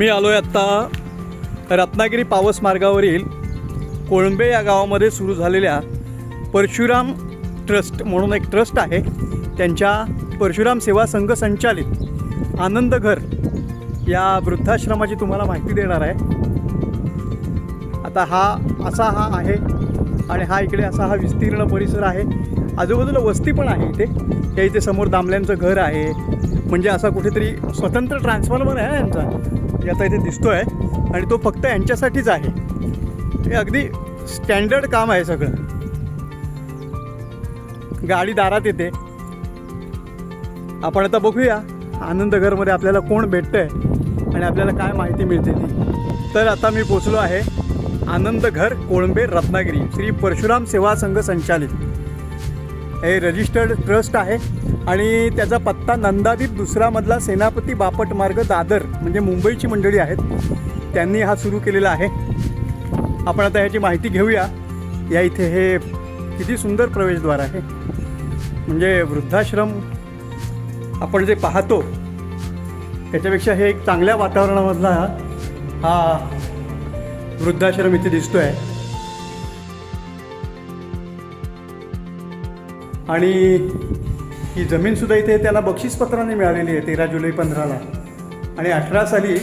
मी आलो आहे आत्ता रत्नागिरी पावस मार्गावरील कोळंबे या गावामध्ये सुरू झालेल्या परशुराम ट्रस्ट म्हणून एक ट्रस्ट आहे. त्यांच्या परशुराम सेवा संघ संचालित आनंद घर या वृद्धाश्रमाची तुम्हाला माहिती देणार आहे. आता हा असा हा आहे आणि हा इकडे असा हा विस्तीर्ण परिसर आहे. आजूबाजूला वस्ती पण आहे इथे. या इथे समोर दामल्यांचं घर आहे. म्हणजे असा कुठेतरी स्वतंत्र ट्रान्सफॉर्मर आहे यांचा. आता इथे दिसतो आहे आणि तो फक्त यांच्यासाठीच आहे. हे अगदी स्टँडर्ड काम आहे सगळं. गाडी दारात येते. आपण आता बघूया आनंदघरमध्ये आपल्याला कोण भेटतंय आणि आपल्याला काय माहिती मिळते ती. तर आता मी पोचलो आहे आनंद घर कोळंबे रत्नागिरी श्री परशुराम सेवा संघ संचालित. हे रजिस्टर्ड ट्रस्ट आहे. आणि त्याचा पत्ता नंदादीप दुसरा मधला सेनापती बापट मार्ग दादर म्हणजे मुंबईची मंडळी आहेत. त्यांनी हा सुरू केलेला आहे. आपण आता ह्याची माहिती घेऊया. या इथे हे किती सुंदर प्रवेशद्वार आहे. म्हणजे वृद्धाश्रम आपण जे पाहतो त्याच्यापेक्षा हे एक चांगल्या वातावरणामधला हा वृद्धाश्रम इथे दिसतो आहे आणि ही जमीनसुद्धा इथे त्यांना बक्षीसपत्राने मिळालेली आहे तेरा जुलै पंधराला. आणि अठरा साली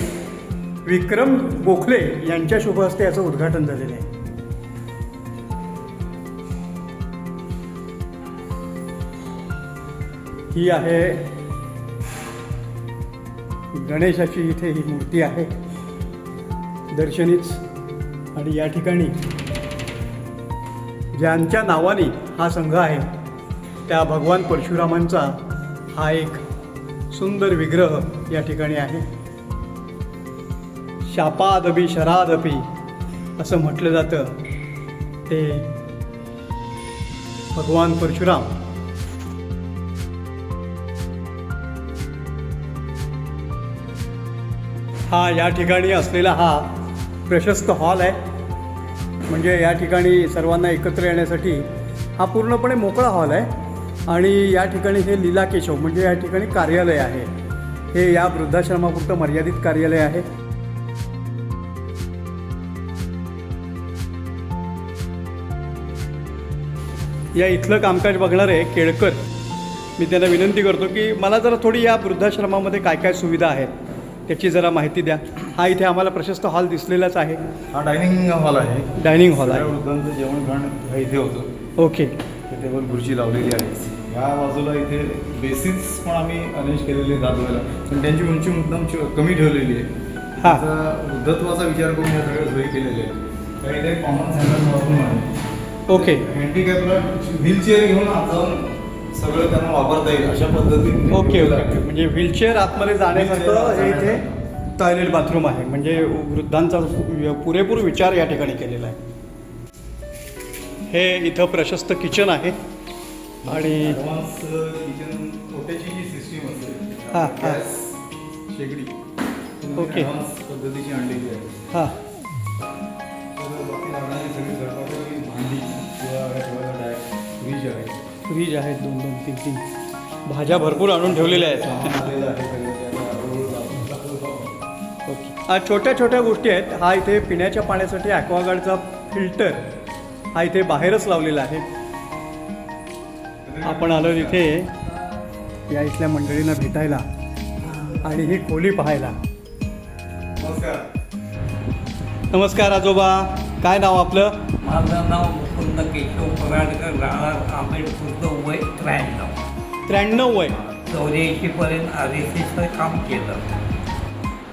विक्रम गोखले यांच्या शुभ हस्ते याचं उद्घाटन झालेलं आहे. ही आहे गणेशाची इथे ही मूर्ती आहे. दर्शनीच. आणि या ठिकाणी ज्यांच्या नावाने हा संघ आहे त्या भगवान परशुरामांचा हा एक सुंदर विग्रह या ठिकाणी आहे. शापादपी शरादपी असं म्हटलं जातं. ते भगवान परशुराम. हा या ठिकाणी असलेला हा प्रशस्त हॉल आहे. म्हणजे या ठिकाणी सर्वांना एकत्र येण्यासाठी हा पूर्णपणे मोकळा हॉल आहे. आणि या ठिकाणी हे लीला केशव म्हणजे या ठिकाणी कार्यालय आहे. हे या वृद्धाश्रमापुरतं मर्यादित कार्यालय आहे. या इथलं कामकाज बघणारे केळकर मी त्यांना विनंती करतो की मला जरा थोडी या वृद्धाश्रमामध्ये काय काय सुविधा आहेत त्याची जरा माहिती द्या. हा इथे आम्हाला प्रशस्त हॉल दिसलेलाच आहे. हा डायनिंग हॉल आहे. डायनिंग हॉल आहे. वृद्धांचं जेवण खाण इथे होतं. ओके. टेबल खुर्ची लावलेली आहे. ह्या बाजूला इथे बेसिन्स पण आम्ही अरेंज केलेले आहेत दादवायला पण त्यांची उंची मुद्दाम कमी ठेवलेली आहे. हा. त्याचा वृद्धत्वाचा विचार करून या सगळ्या सोयी केलेल्या आहेत. इथे कॉमन सेंटर आहे. ओके. हँडिकॅपला व्हीलचेअर घेऊन जाऊन सगळं त्यांना वापरता येईल अशा पद्धतीने ओके ओके. म्हणजे व्हीलचेअर आतमध्ये जाण्यासारखं हे इथे टॉयलेट बाथरूम आहे. म्हणजे वृद्धांचा पुरेपूर विचार या ठिकाणी केलेला आहे. हे इथं प्रशस्त किचन आहे. आणि हा, हा. शेगडी. ओके. ॲडव्हान्स पद्धतीची आणलेली आहे. हां. फ्रीज आहे. फ्रीज आहेत दोन दोन तीन तीन. भाज्या भरपूर आणून ठेवलेल्या आहेत. ओके हा छोट्या छोट्या गोष्टी आहेत. हा इथे पिण्याच्या पाण्यासाठी ॲक्वागार्डचा फिल्टर हा इथे बाहेरच लावलेला आहे. आपण आलो इथे या इथल्या मंडळींना भेटायला आणि ही खोली पाहायला. नमस्कार. नमस्कार आजोबा. काय नाव आपलं? माझं नाव मुकुंद केशव पराडकर राहणार आंबेडपूरचं वय त्र्याण्णव. त्र्याण्णव वय. चौऱ्याऐंशीपर्यंत आर एस एसचं काम केलं.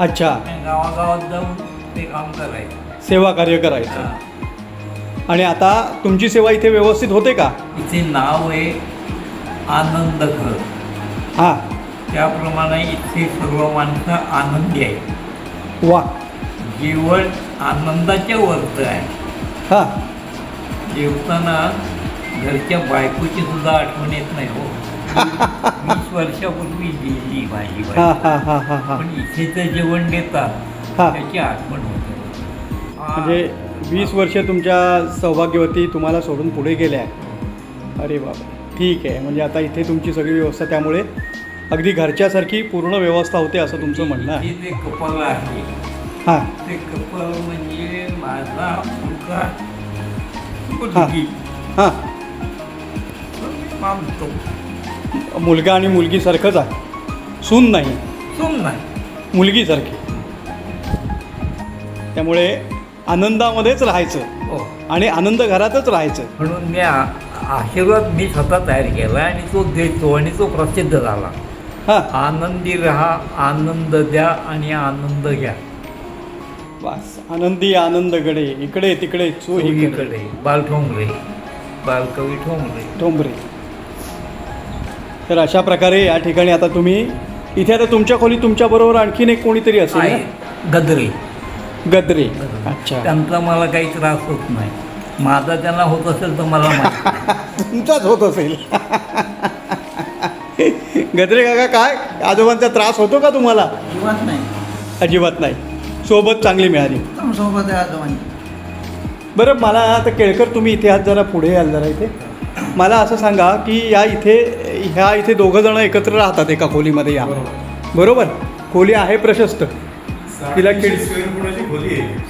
अच्छा. गावागावात जाऊन ते काम करायचं. सेवा कार्य करायचं. आणि आता तुमची सेवा इथे व्यवस्थित होते का? इथे नाव आहे आनंद घर हां. त्याप्रमाणे इथे सर्व माणसं आनंदी आहे वा. जेवण आनंदाच्या वरत आहे. हां. जेवताना घरच्या बायकोची सुद्धा आठवण येत नाही हो. वीस वर्षापूर्वी गेली माझी हां बायको हां हां हां हां. पण इथे जे जेवण देतात हा. त्याची आठवण होते. म्हणजे वीस वर्ष तुमच्या सौभाग्यवती तुम्हाला सोडून पुढे गेल्या. अरे बाबा ठीक आहे. म्हणजे आता इथे तुमची सगळी व्यवस्था त्यामुळे अगदी घरच्यासारखी पूर्ण व्यवस्था होते असं तुमचं म्हणणं आहे. जे कपाल आहे. हां. ते कपल म्हणजे माझा मुलगा मुलगी हां. मानतो. मुलगा आणि मुलगीसारखंच आहे. सून नाही. सुन नाही. मुलगीसारखी त्यामुळे आनंदामध्येच राहायचं. आणि आनंद घरातच राहायचं. म्हणून मी आशीर्वाद मी स्वतः तयार केला आणि तो देतो आणि तो प्रसिद्ध झाला. हां. आनंदी राहा आनंद द्या आणि आनंद घ्या. बस आनंदी आनंद गडे इकडे तिकडे चोहीकडे चोहीकडे बालठोंबरे बालकवी ठोंबरे. ठोंबरे. तर अशा प्रकारे या ठिकाणी आता तुम्ही इथे आता तुमच्या खोली तुमच्याबरोबर आणखीन एक कोणीतरी असेल आहे? गदरे. गद्रे. अच्छा. त्यांचा मला काही त्रास होत नाही. माझा त्यांना होत असेल तर मला माहिती. तुमचाच होत असेल. गद्रे काका काय? आजोबांचा त्रास होतो का तुम्हाला? अजिबात नाही. अजिबात नाही. सोबत चांगली मिळाली. सोबत आहे आजोबांनी बरं मला आता केळकर तुम्ही इथे आहात जरा पुढे याल जरा इथे. मला असं सांगा की या इथे ह्या इथे दोघं जण एकत्र राहतात एका खोलीमध्ये या. बरोबर. खोली आहे प्रशस्त. तिला खिड- स्क्वेअर फुटाची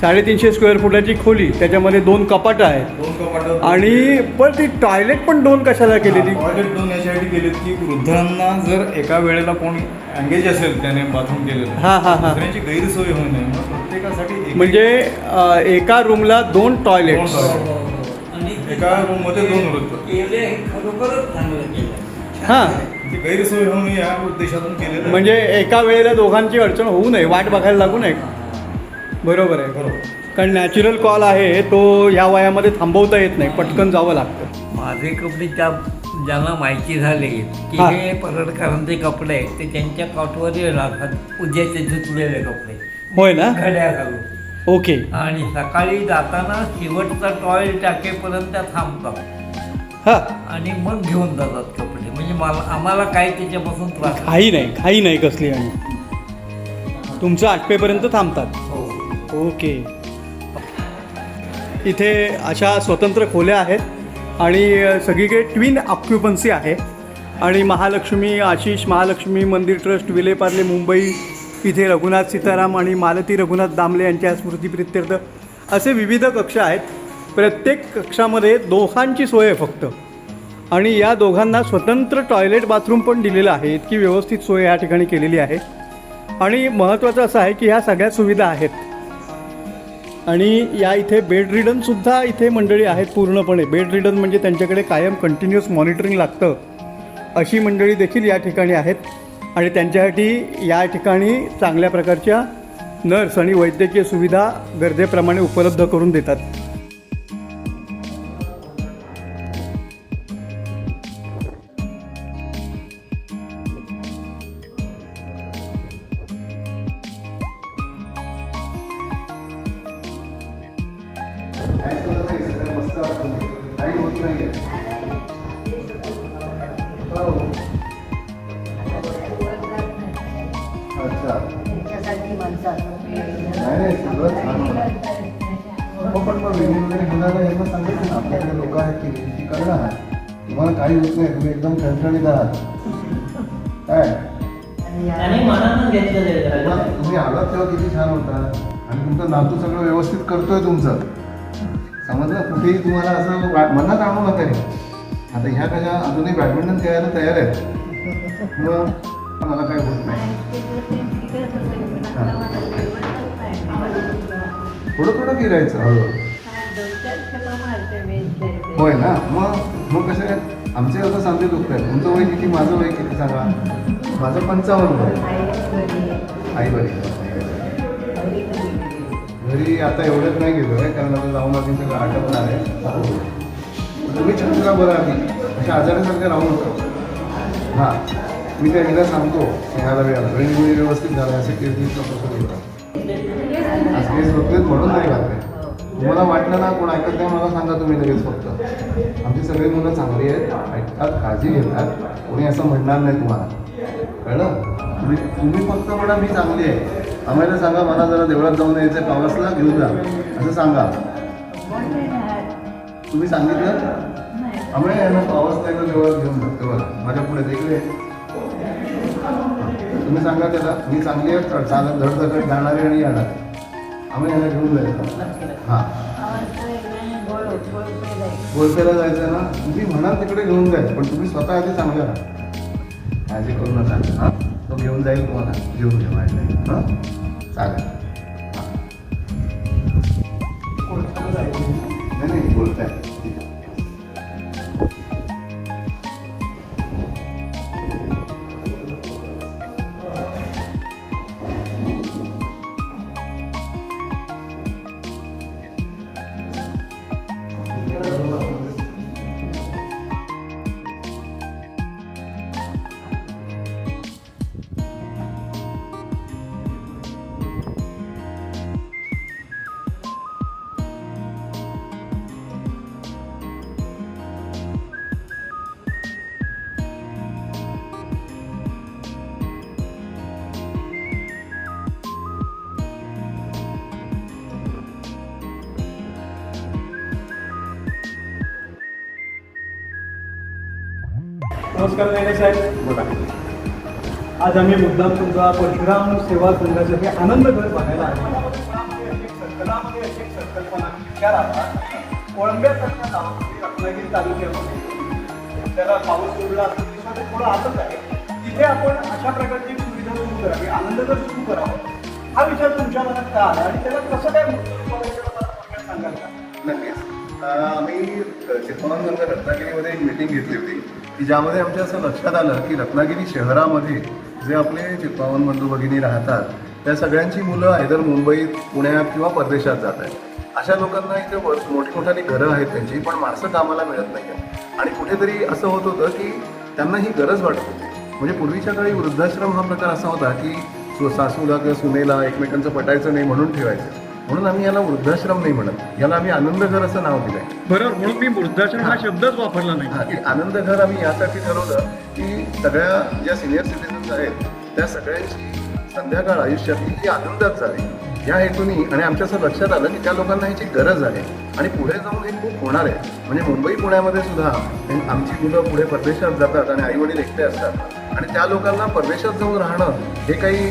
साडेतीनशे स्क्वेअर फुटाची खोली त्याच्यामध्ये दोन कपाटं आहेत. दोन कपाट आणि पण ती टॉयलेट पण दोन कशाला केलेली टॉयलेट दोन याच्यासाठी केलेत की वृद्धांना जर एका वेळेला कोण एंगेज असेल त्याने बाथरूम केलेलं. हां हां हां. दुसऱ्यांची गैरसोय होऊ नये. म्हणून प्रत्येकासाठी एक- म्हणजे अ, एका रूमला दोन टॉयलेट दोन toilet. आणि एका रूममध्ये दोन वृद्ध. केले खरोखरच चांगलं केलं. हां. ती गैरसोय होऊ नये या उद्देशातून केलेलं आहे. म्हणजे एका वेळेला दोघांची अडचण होऊ नये वाट बघायला लागू नये. बरोबर आहे बरोबर. कारण नॅचरल कॉल आहे तो ह्या वयामध्ये थांबवता येत नाही पटकन जावं लागतं. माझे कपडे त्या ज्यांना माहिती झाले की हा. हे परडकरांचे कपडे आहेत ते त्यांच्या काठवर राहतात उद्याचे धुतलेले कपडे. होय ना? घड्या घालून ओके. आणि सकाळी जाताना शेवटचा टॉयल टाकेपर्यंत त्या थांबतात. हां. आणि मग घेऊन जातात कपडे. म्हणजे मला आम्हाला काय त्याच्यापासून त्रास नाही. घाई नाही घाई नाही कसली आणि. तुमचं आठपेपर्यंत थांबतात. हो. ओके. इथे अशा स्वतंत्र खोल्या आहेत आणि सगळीकडे ट्विन ऑक्युपन्सी आहे. आणि महालक्ष्मी आशिष महालक्ष्मी मंदिर ट्रस्ट विलेपार्ले मुंबई इथे रघुनाथ सीताराम आणि मालती रघुनाथ दामले यांच्या स्मृतीप्रित्यर्थ असे विविध कक्ष आहेत. प्रत्येक कक्षामध्ये दोघांची सोय आहे फक्त. आणि या दोघांना स्वतंत्र टॉयलेट बाथरूम पण दिलेलं आहे. इतकी व्यवस्थित सोय या ठिकाणी केलेली आहे. आणि महत्त्वाचं असं आहे की ह्या सगळ्या सुविधा आहेत. आणि या इथे बेड रिडनसुद्धा इथे मंडळी आहेत पूर्णपणे. बेड रिडन म्हणजे त्यांच्याकडे कायम कंटिन्युअस मॉनिटरिंग लागतं. अशी मंडळी देखील या ठिकाणी आहेत. आणि त्यांच्यासाठी या ठिकाणी चांगल्या प्रकारच्या नर्स आणि वैद्यकीय सुविधा गरजेप्रमाणे उपलब्ध करून देतात. अच्छा त्यांच्यासाठी माणसं असतात. नाही नाही सगळं छान हो पण मग वेगळी वगैरे घेणारा यांना सांगायचं ना आपल्याकडे लोक आहेत की ती करणार तुम्हाला काही होत नाही तुम्ही एकदम ठणठणीत आहात काय तुम्ही आलात तेव्हा किती छान होता आणि तुमचा नातू सगळं व्यवस्थित करतोय तुमचं समजलं? कुठेही तुम्हाला असं मनात आणू नका हे आता ह्या कशा अजूनही बॅडमिंटन खेळायला तयार आहेत? मग मला काय होत नाही. थोडं थोडं फिरायचं हळूहळू होय ना? मग मग कसं काय? आमचे आता सांगते दुखत आहे तुमचं वय किती? माझं वय किती सांगा? माझं पंचावन्न वय. आई बरी तरी आता एवढंच नाही गेलो आहे कारण आता जाऊन आधी सगळं आटपणार आहे. तुम्ही चंद्रा बरं आधी? अशा आजारासारखं राहू नका हां मी त्या हिला सांगतो ह्याला वेळाला वेळ वेळ व्यवस्थित झाला असं कीर्तीचं कसं होतं आज केस बघतोय म्हणून नाही घातले तुम्हाला वाटलं ना कोण ऐकत नाही मला सांगा तुम्ही लगेच फक्त. आमची सगळी मुलं चांगली आहेत ऐकतात काळजी घेतात. कोणी असं म्हणणार नाही तुम्हाला. कळलं? तुम्ही तुम्ही फक्त म्हणा मी चांगली आहे. आम्हाला सांगा मला जरा देवळात जाऊन यायचं पावसला घेऊन जा. असं सांगा. तुम्ही सांगितलं? आम्हाला यांना पावसला एकदा देवळात घेऊन जा. तेव्हा माझ्या पुढे देखले तुम्ही सांगा त्याला मी चांगली आहे चालत धडधकट जाणारे आणि येणार. आम्ही याला घेऊन जायचं. हां. गोलपेला जायचं ना तुम्ही म्हणाल तिकडे घेऊन जाईल पण तुम्ही स्वतः आधी चांगलं राहा काळजी करू नका. हां? तो घेऊन जाईल तुम्हाला. घेऊन घ्या माझ्याकडे हां? चालेल. नाही नाही बोलताय नमस्कार नायडे साहेब. बोला. आज आम्ही मुद्दाम तुमचा परशुराम सेवा संघाचं हे आनंद घर बघायला आलो संकलामध्ये अशी एक संकल्पना विचार आला कोळंब्यासारख्या गावामध्ये रत्नागिरी तालुक्यामध्ये त्याला पाऊस उडला असेल थोडं आतच आहे. तिथे आपण अशा प्रकारची सुविधा सुरू करावी आनंद घर सुरू करावं. हा विचार तुमच्या मनात का आला आणि त्याला कसं काय मूर्ती सांगाल का? नक्कीच. अं, आम्ही चिपळूण रत्नागिरीमध्ये एक मिटिंग घेतली होती. की ज्यामध्ये आमच्या असं लक्षात आलं की रत्नागिरी शहरामध्ये जे आपले चित्पावन बंधू भगिनी राहतात त्या सगळ्यांची मुलं आयदर मुंबईत पुण्यात किंवा परदेशात जात आहेत. अशा लोकांना इथे वर- घरं आहेत त्यांची पण माणसं कामाला मिळत नाही आणि कुठेतरी असं होत होतं की त्यांना ही गरज वाटत होती. म्हणजे पूर्वीच्या काळी वृद्धाश्रम हा प्रकार असा होता की सु- सासूला किंवा सुनेला एकमेकांचं पटायचं नाही म्हणून ठेवायचं. म्हणून आम्ही याला वृद्धाश्रम नाही म्हणत. याला आम्ही आनंद घर असं नाव दिलंय. बरोबर म्हणून मी वृद्धाश्रम हा शब्दच वापरला नाही. हा की आनंद घर आम्ही यासाठी ठरवलं की सगळ्या ज्या सिनियर सिटीजन्स आहेत त्या सगळ्यांची संध्याकाळ आयुष्यातली ही आनंदात जावी. या हेतूनी आणि आमच्या असं लक्षात आलं की त्या लोकांना ह्याची गरज आहे. आणि पुढे जाऊन हे खूप होणार आहे. म्हणजे मुंबई पुण्यामध्ये सुद्धा आमची मुलं पुढे परदेशात जातात आणि आई वडील एकटे असतात. आणि त्या लोकांना परदेशात जाऊन राहणं हे काही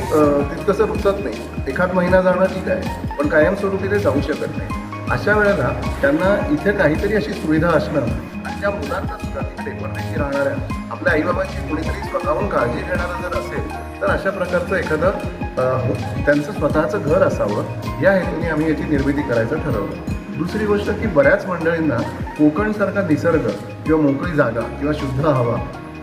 तितकंसं रुचत नाही. एखाद महिना जाणं ठीक आहे पण कायमस्वरूपी ते जाऊ शकत नाही. अशा वेळेला त्यांना इथे काहीतरी अशी सुविधा असणं आणि त्या मुलांना सुद्धा तिकडे परदेशी राहणाऱ्या आपल्या आईबाबांची कुणीतरी स्वतःहून काळजी घेणारं जर असेल तर अशा प्रकारचं एखादं हो, त्यांचं स्वतःचं घर असावं. या हेतूने आम्ही याची निर्मिती करायचं ठरवलं. दुसरी गोष्ट की बऱ्याच मंडळींना कोकणसारखा निसर्ग किंवा मोकळी जागा किंवा शुद्ध हवा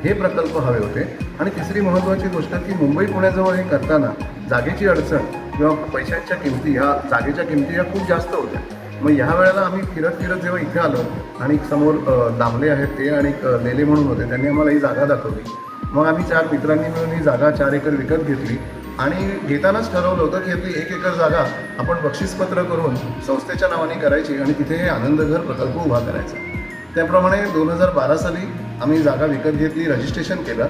हे प्रकल्प हवे होते. आणि तिसरी महत्त्वाची गोष्ट की मुंबई पुण्याजवळ हे करताना जागेची अडचण किंवा पैशांच्या किमती ह्या जागेच्या किमती ह्या खूप जास्त होत्या. मग ह्या वेळेला आम्ही फिरत फिरत जेव्हा इथे आलो आणि समोर दामले आहेत ते आणि एक, लेले म्हणून होते त्यांनी आम्हाला ही जागा दाखवली. मग आम्ही चार मित्रांनी मिळून ही जागा चार एकर विकत घेतली. आणि घेतानाच ठरवलं होतं की आपली एक एकर जागा आपण बक्षीसपत्र करून संस्थेच्या नावाने करायची आणि तिथे हे आनंद घर प्रकल्प उभा करायचा. त्याप्रमाणे दोन हजार बारा साली आम्ही जागा विकत घेतली रजिस्ट्रेशन केलं.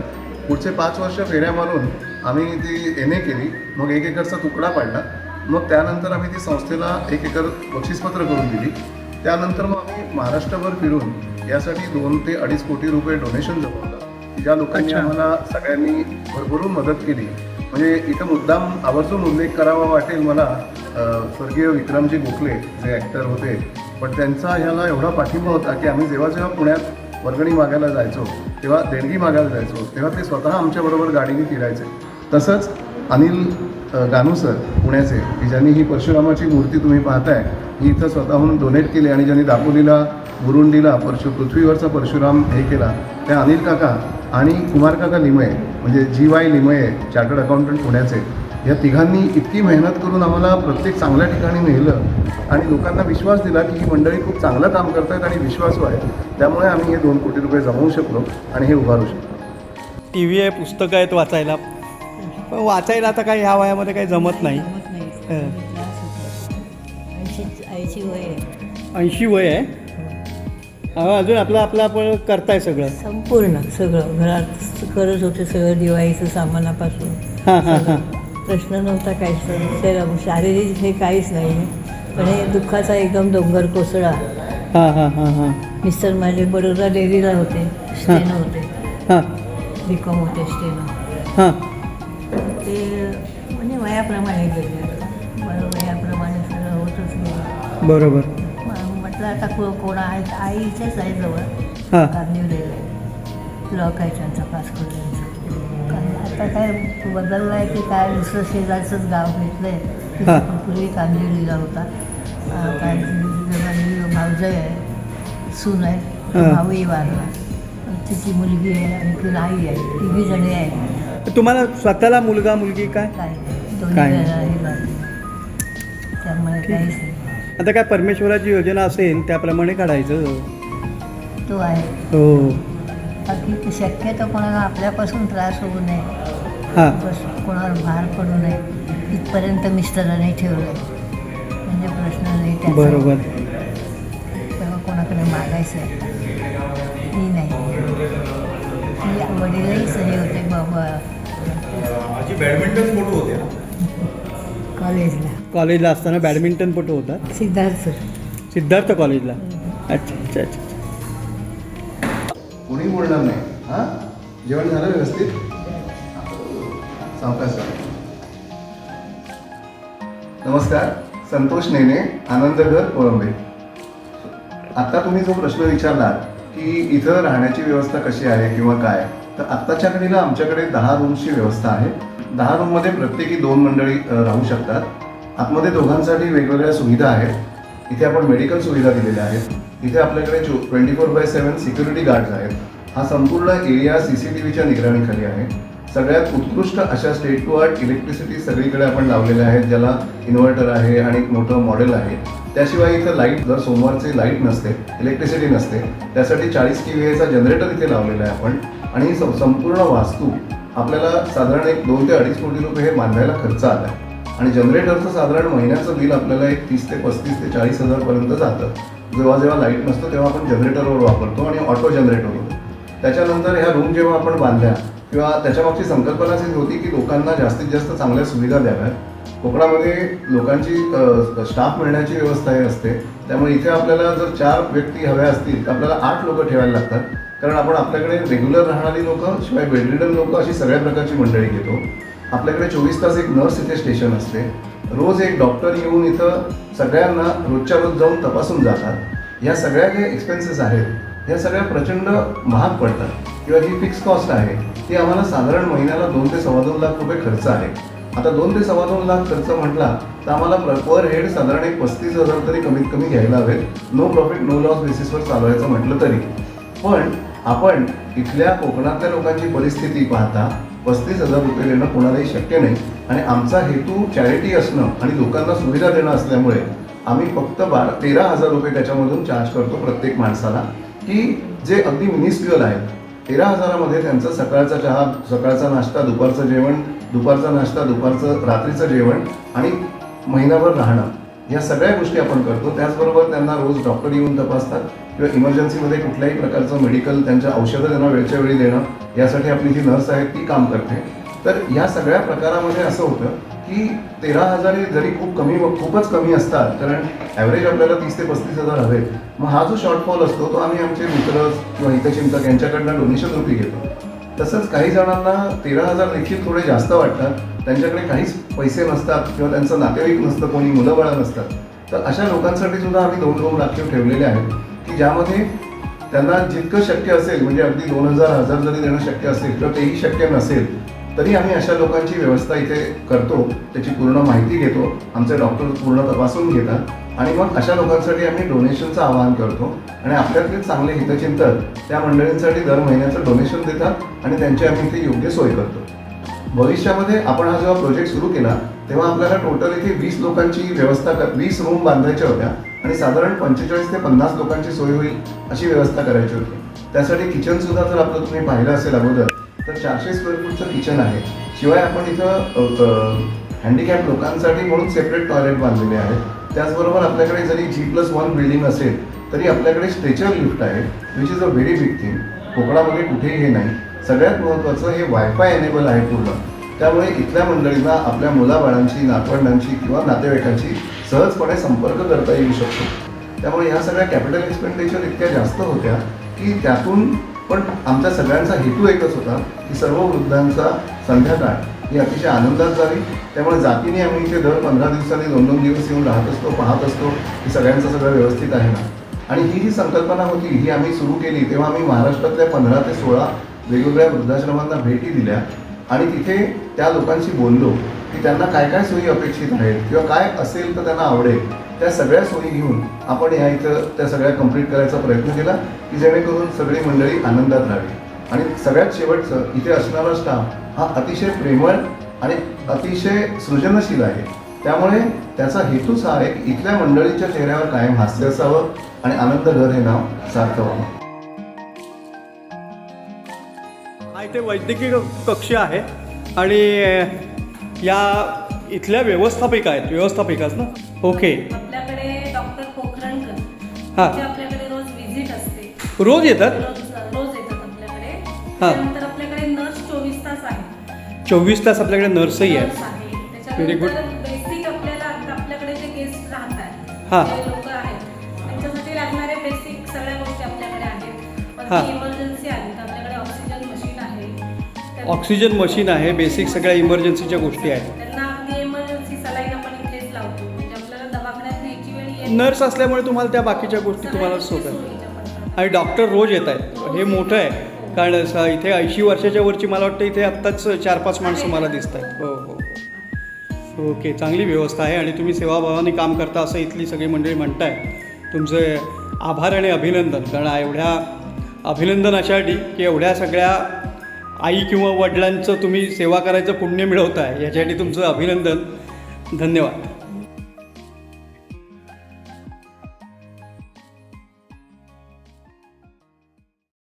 पुढचे पाच वर्ष फेऱ्या मारून आम्ही ती एन ए केली. मग एक एकरचा तुकडा पाडला. मग त्यानंतर आम्ही ती संस्थेला एक एकर बक्षीसपत्र करून दिली. त्यानंतर मग आम्ही महाराष्ट्रभर फिरून यासाठी दोन ते अडीच कोटी रुपये डोनेशन जमवलं. ज्या लोकांनी. आम्हाला सगळ्यांनी भरभरून मदत केली. म्हणजे इथं मुद्दाम आवर्जून उल्लेख करावा वाटेल मला स्वर्गीय विक्रमजी गोखले जे ॲक्टर होते. पण त्यांचा ह्याला एवढा पाठिंबा होता की आम्ही जेव्हा जेव्हा पुण्यात वर्गणी मागायला जायचो तेव्हा देणगी मागायला जायचो तेव्हा ते स्वतः आमच्याबरोबर गाडीने फिरायचे. तसंच अनिल गानू सर पुण्याचे की ज्यांनी ही परशुरामाची मूर्ती तुम्ही पाहताय ही इथं स्वतःहून डोनेट केली आणि ज्यांनी दापोलीला बुरुंडीला परशु पृथ्वीवरचा परशुराम हे केला. त्या अनिल काका आणि कुमार काका लिमये म्हणजे G Y Limaye chartered accountant पुण्याचे या तिघांनी इतकी मेहनत करून आम्हाला प्रत्येक चांगल्या ठिकाणी नेलं आणि लोकांना विश्वास दिला की ही मंडळी खूप चांगलं काम करतायत आणि विश्वासू आहे त्यामुळे आम्ही हे दोन कोटी रुपये जमवू शकलो आणि हे उभारू शकलो. टी व्ही आहे पुस्तकं आहेत वाचायला. पण वाचायला आता काही ह्या वयामध्ये काही जमत नाही. हं. ऐंशी वय आहे. ऐंशी वय आहे? अहो, अजून आपलं आपलं आपण करताय सगळं. संपूर्ण सगळं. घरात करत होते सगळं दिवाळीचं सामानापासून हां हां हां. प्रश्न नव्हता काहीच शरीर शारीरिक हे काहीच नाही. पण हे दुःखाचा एकदम डोंगर कोसळा. हां हां हां हां. मिस्टर माझे बडोदा डेअरीला होते स्टेनं होते. हां. बी कॉम होते स्टेनं हां. ते म्हणजे वयाप्रमाणे गेले. वयाप्रमाणे सगळं बरोबर. म्हटलं आता कोणा आहे? आई इथेच आहे जवळ कांदिवलेलं ब्लॉक आहे त्यांचा कारण आता काय बदललं आहे की काय दुसरं शेजारचंच गाव घेतलं. आहे पूर्वी कांदिवलीला होता. माझी भाऊजय आहे. सून आहे. भाऊही वारला तिची मुलगी आहे आणखी आई आहे. तिघी जणी आहे. तुम्हाला स्वतःला मुलगा मुलगी काय? काय. दोन्ही काय हे. त्यामुळे काहीच नाही. आता काय परमेश्वराची योजना असेल त्याप्रमाणे काढायचं. तो आहे. हो. बाकी ते शक्यतो कोणाला आपल्यापासून त्रास होऊ नये. हां. बस कोणावर भार पडू नये. इथपर्यंत मिस्टरांनी ठेवलं म्हणजे प्रश्न नाही त्याचा. बरोबर. तेव्हा कोणाकडे मागायचं आहे मी नाही. ती वडीलही सही होते बाबा. माझी बॅडमिंटन फोटो होते? ना कॉलेजला. कॉलेजला असताना बॅडमिंटनपटू होता सिद्धार्थ सिद्धार्थ कॉलेजला. अच्छा अच्छा अच्छा. कोणी बोलणार नाही. हां? जेवण झालं व्यवस्थित? सावकाश नमस्कार. संतोष नेने आनंदघर कोळंबे. आता तुम्ही जो प्रश्न विचारला की इथं राहण्याची व्यवस्था कशी आहे किंवा काय तर आत्ताच्या घडीला आमच्याकडे दहा रूम्सची व्यवस्था आहे. दहा रूममध्ये प्रत्येकी दोन मंडळी अ, राहू शकतात. आतमध्ये दोघांसाठी वेगवेगळ्या सुविधा आहेत. इथे आपण मेडिकल सुविधा दिलेल्या आहेत. इथे आपल्याकडे चो twenty four by seven security guards आहेत हा संपूर्ण एरिया सी सी टी व्हीच्या निगराणीखाली आहे. सगळ्यात उत्कृष्ट अशा स्टेट टू आर्ट इलेक्ट्रिसिटी सगळीकडे आपण लावलेल्या आहेत ज्याला इन्व्हर्टर आहे आणि एक मोठं मॉडेल आहे. त्याशिवाय इथं लाइट जर सोमवारचे लाइट नसते इलेक्ट्रिसिटी नसते त्यासाठी चाळीस के व्हीचा जनरेटर इथे लावलेला आहे आपण. आणि संपूर्ण वास्तू आपल्याला साधारण एक दोन ते अडीच कोटी रुपये हे बांधायला खर्च आला आहे आणि जनरेटरचं साधारण महिन्याचं बिल आपल्याला एक तीस ते पस्तीस ते चाळीस हजारपर्यंत जातं. जेव्हा जेव्हा लाइट नसतं तेव्हा आपण जनरेटरवर वापरतो आणि ऑटो जनरेटर होतो त्याच्यानंतर ह्या रूम जेव्हा आपण बांधल्या किंवा त्याच्यामागची संकल्पनाच ही होती की लोकांना जास्तीत जास्त चांगल्या सुविधा द्याव्यात. कोकणामध्ये लोकांची स्टाफ मिळण्याची व्यवस्था ही असते. त्यामुळे इथे आपल्याला जर चार व्यक्ती हव्या असतील तर आपल्याला आठ लोक ठेवायला लागतात. कारण आपण आपल्याकडे रेग्युलर राहणारी लोक शिवाय बेडरिडन लोक अशी सगळ्या प्रकारची मंडळी घेतो. आपल्याकडे चोवीस तास एक नर्स इथे स्टेशन असते. रोज एक डॉक्टर येऊन इथं सगळ्यांना रोजच्या रोज जाऊन तपासून जातात. या सगळ्या जे एक्सपेन्सेस आहेत या सगळ्या प्रचंड महाग पडतात. किंवा जी फिक्स कॉस्ट आहे ती आम्हाला साधारण महिन्याला दोन ते सव्वा दोन लाख रुपये खर्च आहे. आता दोन ते सव्वा दोन लाख खर्च म्हटला तर आम्हाला पर हेड साधारण एक पस्तीस हजार तरी कमीत कमी घ्यायला हवेत. नो प्रॉफिट नो लॉस बेसिसवर चालवायचं म्हटलं तरी. पण आपण इथल्या कोकणातल्या लोकांची परिस्थिती पाहता पस्तीस हजार रुपये देणं कोणालाही शक्य नाही. आणि आमचा हेतू चॅरिटी असणं आणि लोकांना सुविधा देणं असल्यामुळे आम्ही फक्त बारा तेरा हजार रुपये त्याच्यामधून चार्ज करतो प्रत्येक माणसाला की जे अगदी मिनिस्क्युअल आहेत. तेरा हजारामध्ये त्यांचा सकाळचा चहा सकाळचा नाश्ता दुपारचं जेवण दुपारचा नाश्ता दुपारचं रात्रीचं जेवण आणि महिनाभर राहणं या सगळ्या गोष्टी आपण करतो. त्याचबरोबर त्यांना रोज डॉक्टर येऊन तपासतात. किंवा इमर्जन्सीमध्ये कुठल्याही प्रकारचं मेडिकल त्यांच्या औषधं त्यांना वेळच्या वेळी देणं यासाठी आपली जी नर्स आहे ती काम करते. तर या सगळ्या प्रकारामध्ये असं होतं की तेरा हजार हे जरी खूप कमी खूपच कमी असतात कारण ॲव्हरेज आपल्याला तीस ते पस्तीस हजार हवेत. मग हा जो शॉर्टफॉल असतो तो आम्ही आमचे मित्र किंवा हितचिंतक यांच्याकडनं डोनेशन रुपी घेतो. तसंच काही जणांना तेरा हजार देखील थोडे जास्त वाटतात. त्यांच्याकडे काहीच पैसे नसतात किंवा त्यांचं नातेवाईक नसतं कोणी मुलं बाळं नसतात. तर अशा लोकांसाठी सुद्धा आम्ही दोन दोन राखीव ठेवलेले आहेत. ज्यामध्ये त्यांना जितकं शक्य असेल म्हणजे अगदी दोन हजार हजार जरी देणं शक्य असेल किंवा तेही शक्य नसेल तरी आम्ही अशा लोकांची व्यवस्था इथे करतो त्याची पूर्ण माहिती घेतो आमचे डॉक्टर पूर्ण तपासून घेतात आणि मग अशा लोकांसाठी आम्ही डोनेशनचं आवाहन करतो आणि आपल्यातले चांगले हितचिंतक त्या मंडळींसाठी दर महिन्याचं डोनेशन देतात आणि त्यांची आम्ही इथे योग्य सोय करतो. भविष्यामध्ये आपण हा जेव्हा प्रोजेक्ट सुरू केला तेव्हा आपल्याला टोटल इथे वीस लोकांची व्यवस्था कर वीस रूम बांधायच्या होत्या. आणि साधारण पंचेचाळीस ते पन्नास लोकांची सोय होईल अशी व्यवस्था करायची होती. त्यासाठी किचन सुद्धा जर आपलं तुम्ही पाहिलं असेल अगोदर तर चारशे स्क्वेअर फूटचं किचन आहे. शिवाय आपण इथं हँडिकॅप लोकांसाठी म्हणून सेपरेट टॉयलेट बांधलेले आहेत. त्याचबरोबर आपल्याकडे जरी जी प्लस वन बिल्डिंग असेल तरी आपल्याकडे स्ट्रेचर लिफ्ट आहे which is a very big thing कोकणामध्ये कुठेही हे नाही. सगळ्यात महत्त्वाचं हे वायफाय एनेबल आहे पूर्ण. त्यामुळे इथल्या मंडळींना आपल्या मुलाबाळांची नातवंडांशी किंवा नातेवाईकांशी सहजपणे संपर्क करता येऊ शकतो. त्यामुळे ह्या सगळ्या कॅपिटल एक्सपेंडिचर इतक्या जास्त होत्या की त्यातून पण आमच्या सगळ्यांचा हेतू एकच होता की सर्व वृद्धांचा संध्याकाळ ही अतिशय आनंदात जावी. त्यामुळे जातीने आम्ही इथे दर पंधरा दिवसांनी दोन दोन दिवस येऊन राहत असतो पाहत असतो की सगळ्यांचं सगळं व्यवस्थित आहे ना? आणि ही जी संकल्पना होती ही आम्ही सुरू केली तेव्हा आम्ही महाराष्ट्रातल्या पंधरा ते सोळा वेगवेगळ्या वृद्धाश्रमांना भेटी दिल्या. आणि तिथे त्या लोकांशी बोललो की त्यांना काय काय सोयी अपेक्षित आहेत किंवा काय असेल तर त्यांना आवडेल त्या सगळ्या सोयी घेऊन आपण या इथं त्या सगळ्या कंप्लीट करायचा प्रयत्न केला की जेणेकरून सगळी मंडळी आनंदात राहावी. आणि सगळ्यात शेवटचं इथे असणारा स्टाफ हा अतिशय प्रेमळ आणि अतिशय सृजनशील आहे. त्यामुळे त्याचा हेतूच हा आहे की इथल्या मंडळीच्या चेहऱ्यावर कायम हास्य असावं आणि आनंद घर हे नाव सार्थ व्हावं. हा इथे वैद्यकीय कक्ष आहे. आणि या इथल्या व्यवस्थापिका आहेत व्यवस्थापिकाच ना? ओके. आपल्याकडे डॉक्टर पोखरणकर. हा. आपल्याकडे रोज व्हिजिट असते. रोज येतात? रोज येतात आपल्याकडे. हा. त्यानंतर आपल्याकडे नर्स चोवीस तास आहे. चोवीस तास आपल्याकडे नर्सही नर्स आहे. Good. त्याच्यानंतर बेसिक आपल्याला आपल्याकडे जे गेस्ट राहतात हा. ऑक्सिजन मशीन आहे बेसिक सगळ्या इमर्जन्सीच्या गोष्टी आहेत. त्यांना अगदी इमर्जन्सी सलाईन आपण इथेच लावतो. म्हणजे आपल्याला दवाखान्यात न्यायची वेळ येत नर्स असल्यामुळे तुम्हाला त्या बाकीच्या गोष्टी तुम्हाला सोयीच्या पडतात. आणि डॉक्टर रोज येत आहेत. हे मोठं आहे. कारण स- इथे ऐंशी वर्षाच्या वरची मला वाटतं इथे आत्ताच चार पाच माणसं मला दिसत आहेत. हो हो. हो ओके चांगली व्यवस्था आहे आणि तुम्ही सेवाभावाने काम करता असं इथली सगळी मंडळी म्हणताय. तुमचे आभार आणि अभिनंदन. कारण एवढ्या अभिनंदन अशासाठी की एवढ्या सगळ्या आई किंवा वडिलांचं तुम्ही सेवा करायचं पुण्य मिळवताय याच्यासाठी तुमचं अभिनंदन. धन्यवाद.